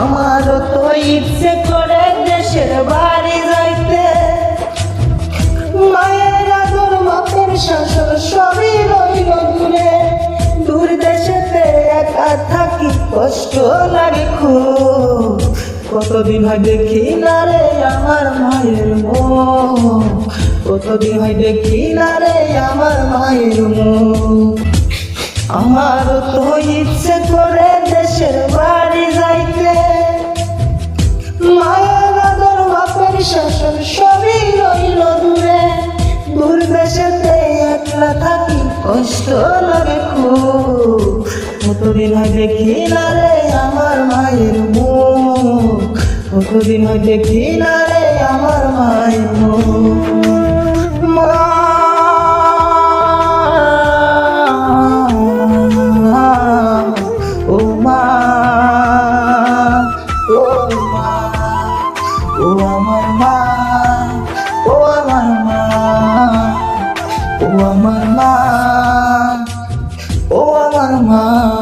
আমারও তো ইচ্ছে করে দেশের বাড়ি যাইতে। মায়ের আদর বাপের শাসন, সবই রইল দূরে। দূর দেশেতে একা থাকি কষ্ট লাগে খুব। কতদিন হয় দেখি না রে আমার মায়ের মুখ। কতদিন হয় দেখি না রে আমার মায়ের মুখ। আমার তো ইচ্ছে করে একলা থাকি, কষ্ট লাগে খুব। কতদিন হয় দেখি না রে আমার মায়ের মুখ। কতদিন হয় দেখি না রে আমার মায়ের মুখ। ও মা। ও মা। ও আমার মা ও আমার মা।